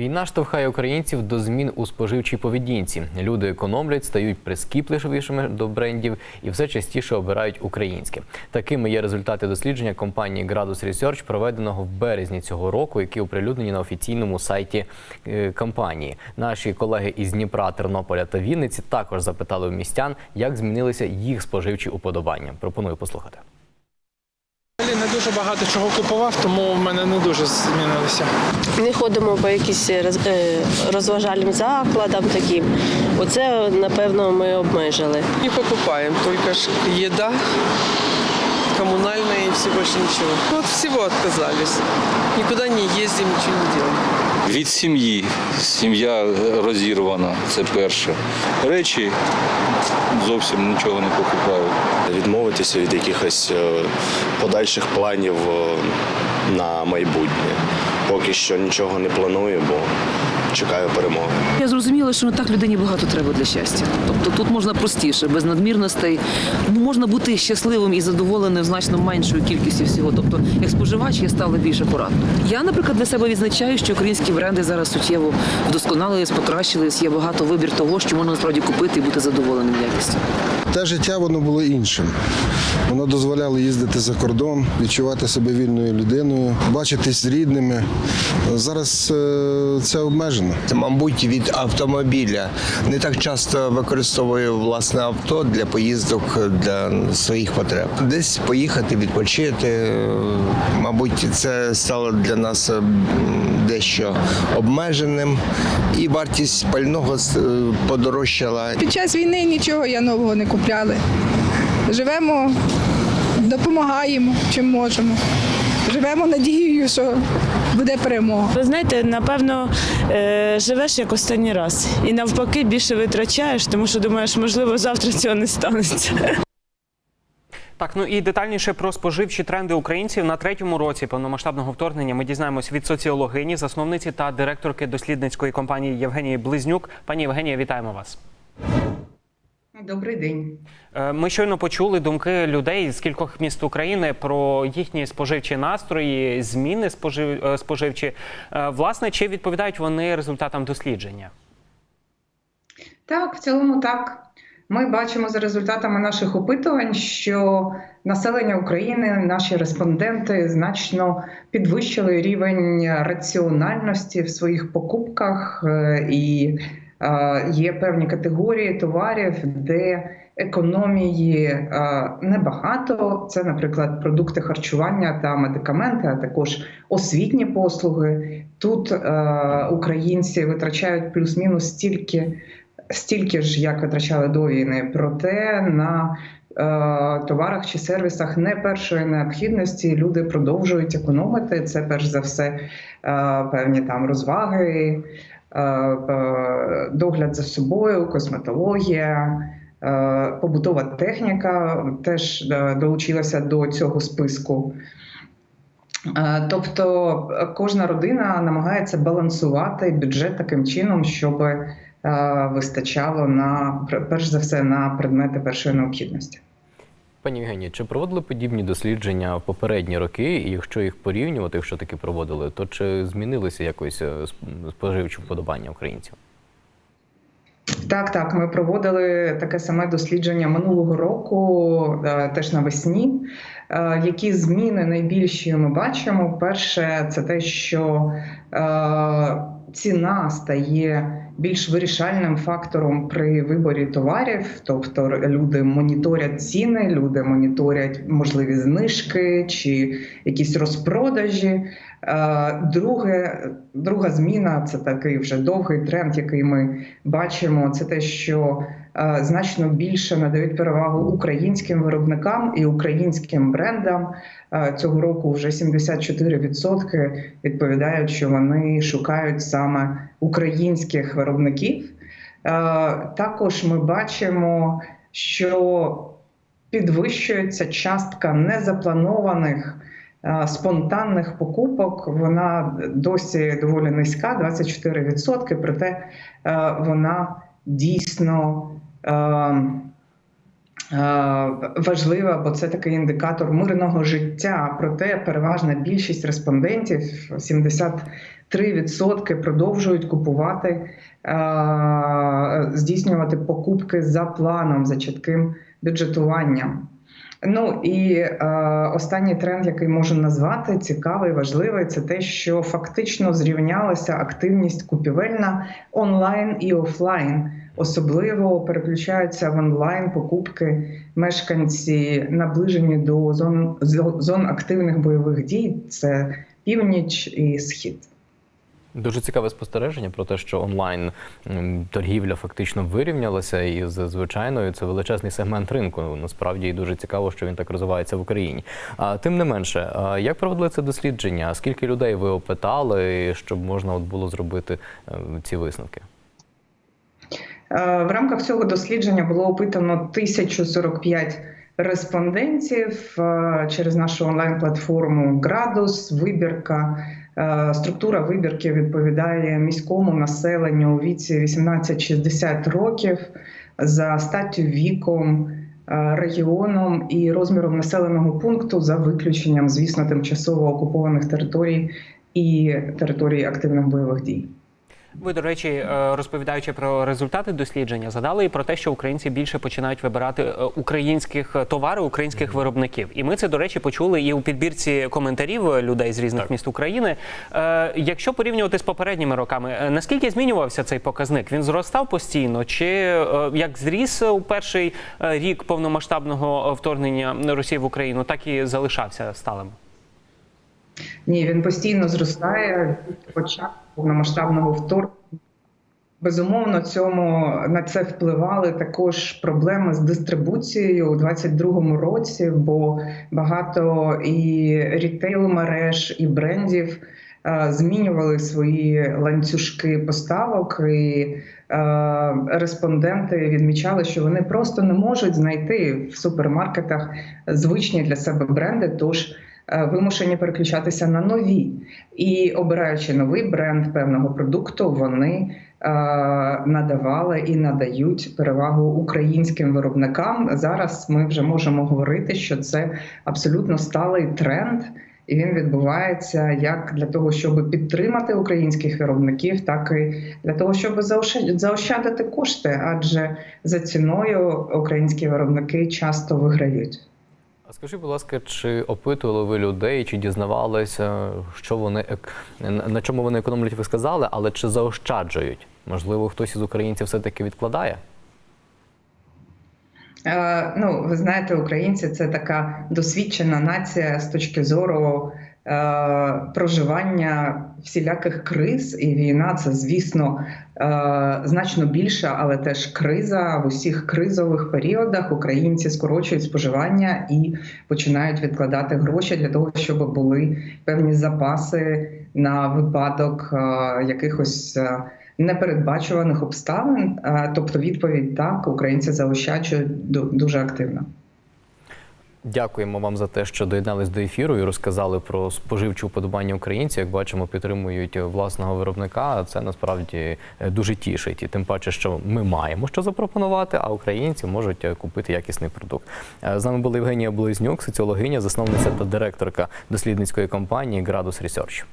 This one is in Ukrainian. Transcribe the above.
Війна штовхає українців до змін у споживчій поведінці. Люди економлять, стають прискіпливішими до брендів і все частіше обирають українське. Такими є результати дослідження компанії Gradus Research, проведеного в березні цього року, які оприлюднені на офіційному сайті е, компанії. Наші колеги із Дніпра, Тернополя та Вінниці також запитали у містян, як змінилися їх споживчі уподобання. Пропоную послухати. Дуже багато чого купував, тому в мене не дуже змінилося. Не ходимо по якісь е, розважальним закладам таким. Оце, напевно, ми обмежили. Не покупаємо, тільки ж їда, комунальна і все більше ничего. Ну, От всього відказались. Нікуди не їздимо, нічого не делаем. Від сім'ї. Сім'я розірвана, це перше. Речі зовсім нічого не покупаю. відмовитися від якихось е, подальших планів е, на майбутнє. Поки що нічого не планую, бо чекаю перемоги. Я зрозуміла, що не так людині багато треба для щастя. Тобто тут можна простіше, без надмірностей. Ну, можна бути щасливим і задоволеним значно меншою кількістю всього. Тобто, як споживач, я стала більш акуратно. Я, наприклад, для себе відзначаю, що українські бренди зараз суттєво вдосконалились, покращились. Є багато вибір того, що можна насправді купити і бути задоволеним якістю. Те життя воно було іншим. Воно дозволяло їздити за кордон, відчувати себе вільною людиною, бачитись з рідними. Зараз е, це обмежено. Мабуть, від автомобіля. Не так часто використовую власне авто для поїздок для своїх потреб. Десь поїхати, відпочити. е, Мабуть, це стало для нас е, дещо обмеженим, і вартість пального е, подорожчала. Під час війни нічого я нового не купляли. Живемо, допомагаємо чим можемо. Живемо надією, що буде перемога. Ви знаєте, напевно, е, живеш як останній раз. І навпаки більше витрачаєш, тому що думаєш, можливо, завтра цього не станеться. Так, ну і детальніше про споживчі тренди українців на третьому році повномасштабного вторгнення ми дізнаємось від соціологині, засновниці та директорки дослідницької компанії Євгенії Близнюк. Пані Євгенія, вітаємо вас. Добрий день. Е, Ми щойно почули думки людей з кількох міст України про їхні споживчі настрої, зміни спожив... е, споживчі. Е, Власне, чи відповідають вони результатам дослідження? Так, в цілому так. Ми бачимо за результатами наших опитувань, що населення України, наші респонденти значно підвищили рівень раціональності в своїх покупках, і є певні категорії товарів, де економії небагато. Це, наприклад, продукти харчування та медикаменти, а також освітні послуги. Тут українці витрачають плюс-мінус стільки стільки ж, як витрачали до війни, проте на товарах чи сервісах не першої необхідності люди продовжують економити. Це перш за все певні там розваги, догляд за собою, косметологія. е, Побутова техніка теж е, долучилася до цього списку. Е, Тобто е, кожна родина намагається балансувати бюджет таким чином, щоб е, вистачало на пер- перш за все на предмети першої необхідності. Пані Євгенія, чи проводили подібні дослідження в попередні роки? І якщо їх порівнювати, якщо таки проводили, то чи змінилися якось е, споживчі вподобання українців? Так, так, ми проводили таке саме дослідження минулого року, е, теж навесні. Е, Які зміни найбільші ми бачимо? Перше, це те, що ціна стає більш вирішальним фактором при виборі товарів, тобто люди моніторять ціни, люди моніторять можливі знижки чи якісь розпродажі. Е, Друге, друга зміна це такий вже довгий тренд, який ми бачимо. Це те, що значно більше надають перевагу українським виробникам і українським брендам. Е, Цього року вже 74% відповідають, що вони шукають саме українських виробників. Е, Також ми бачимо, що підвищується частка незапланованих е, спонтанних покупок. Вона досі доволі низька, 24%, проте е, вона дійсно е, е, важлива, бо це такий індикатор мирного життя. Проте переважна більшість респондентів, 73% продовжують купувати, е, здійснювати покупки за планом, за чітким бюджетуванням. Ну і е, останній тренд, який можу назвати, цікавий, важливий, це те, що фактично зрівнялася активність купівельна онлайн і офлайн. Особливо переключаються в онлайн покупки мешканці, наближені до зон, зо- зон активних бойових дій. Це північ і схід. Дуже цікаве спостереження про те, що онлайн торгівля фактично вирівнялася і звичайною це величезний сегмент ринку. Насправді і дуже цікаво, що він так розвивається в Україні. А тим не менше, як проводили це дослідження? Скільки людей ви опитали, щоб можна от було зробити е, ці висновки? Е, В рамках цього дослідження було опитано 1045 респондентів е, через нашу онлайн-платформу Градус, вибірка. Е, Структура вибірки відповідає міському населенню у віці 18-60 років за статтю віком, е, регіоном і розміром населеного пункту за виключенням, звісно, тимчасово окупованих територій і територій активних бойових дій. Ви, до речі, е, розповідаючи про результати дослідження, згадали і про те, що українці більше починають вибирати е, українських товарів, українських виробників. І ми це, до речі, почули і у підбірці коментарів людей з різних міст України. Е, Якщо порівнювати з попередніми роками, е, наскільки змінювався цей показник? Він зростав постійно, чи е, як зріс у перший е, рік повномасштабного вторгнення Росії в Україну, так і залишався сталим? Ні, він постійно зростає від початку повномасштабного вторгнення. Безумовно, цьому на це впливали також проблеми з дистрибуцією у 2022 році, бо багато і рітейл мереж, і брендів е, змінювали свої ланцюжки поставок, і е, респонденти відмічали, що вони просто не можуть знайти в супермаркетах звичні для себе бренди. Тож вимушені переключатися на нові. І обираючи новий бренд певного продукту, вони е, надавали і надають перевагу українським виробникам. Зараз ми вже можемо говорити, що це абсолютно сталий тренд. І він відбувається як для того, щоб підтримати українських виробників, так і для того, щоб заощад- заощадити кошти, адже за ціною українські виробники часто виграють. А скажіть, будь ласка, чи опитували ви людей, чи дізнавалися, що вони на- чому вони економлять, ви сказали, але чи заощаджують? Можливо, хтось із українців все-таки відкладає? Е, Ну, ви знаєте, українці це така досвідчена нація з точки зору проживання всіляких криз, і війна це, звісно, е, значно більша, але теж криза в усіх кризових періодах. Українці скорочують споживання і починають відкладати гроші для того, щоб були певні запаси на випадок е, якихось. е, Непередбачуваних обставин, Е, тобто відповідь так, українці заощаджують ду- дуже активно. Дякуємо вам за те, що доєднались до ефіру і розказали про споживче уподобання українців. Як бачимо, підтримують власного виробника. Це насправді е, дуже тішить. І тим паче, що ми маємо що запропонувати, а українці можуть е, купити якісний продукт. Е, З нами була Євгенія Близнюк, соціологиня, засновниця та директорка дослідницької компанії Градус Research.